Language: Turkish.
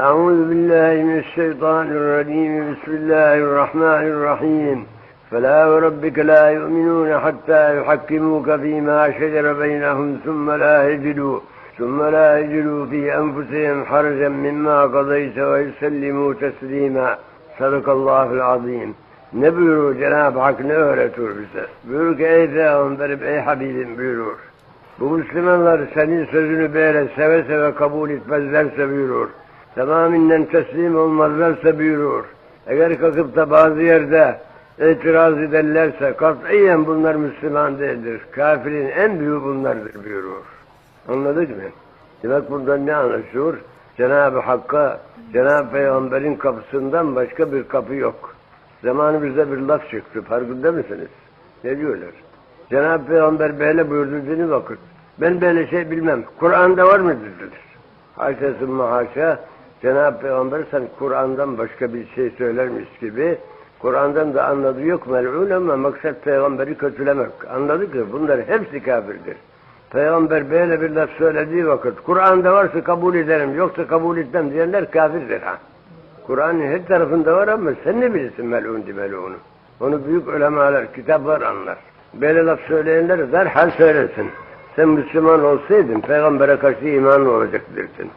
أعوذ بالله من الشيطان الرجيم بسم الله الرحمن الرحيم فلا وربك لا يؤمنون حتى يحكموك فيما شجر بينهم ثم لا يجدوا ثم لا يجدوا في أنفسهم حرجا مما قضيت ويسلموا تسليما صدق الله العظيم Ne buyurur Cenab-ı Hak ne öğretir bize? Buyurur ki ey Peygamberim ey Habibim buyurur. Bu Müslümanlar senin sözünü böyle seve. Tamaminden teslim olmazlarsa buyurur. Eğer kalkıp da bazı yerde itiraz ederlerse katiyen bunlar Müslüman değildir. Kafirin en büyüğü bunlardır buyurur. Anladık mı? Demek bundan ne anlaşılır? Cenab-ı Hakk'a, Cenab-ı Peygamber'in kapısından başka bir kapı yok. Zamanımızda bir laf çıktı. Farkında mısınız? Ne diyorlar? Cenab-ı Peygamber böyle buyurdu dediği vakit. Ben böyle şey bilmem. Kur'an'da var mı dediler. Haşa sümme haşa. Cenab-ı Peygamber sen Kur'an'dan başka bir şey söylermiş gibi Kur'an'dan da anladığı yok mel'un ama maksat peygamberi kötülemek. Anladık ki bunlar hepsi kafirdir. Peygamber böyle bir laf söylediği vakit Kur'an'da varsa kabul ederim yoksa kabul etmem diyenler kafirdir ha. Kur'an'ın her tarafında var ama sen ne bilirsin mel'un di mel'unu. Onu büyük ulemalar, kitaplar anlar. Böyle laf söyleyenler derhal söylesin. Sen Müslüman olsaydın peygambere karşı imanlı olacak dersin.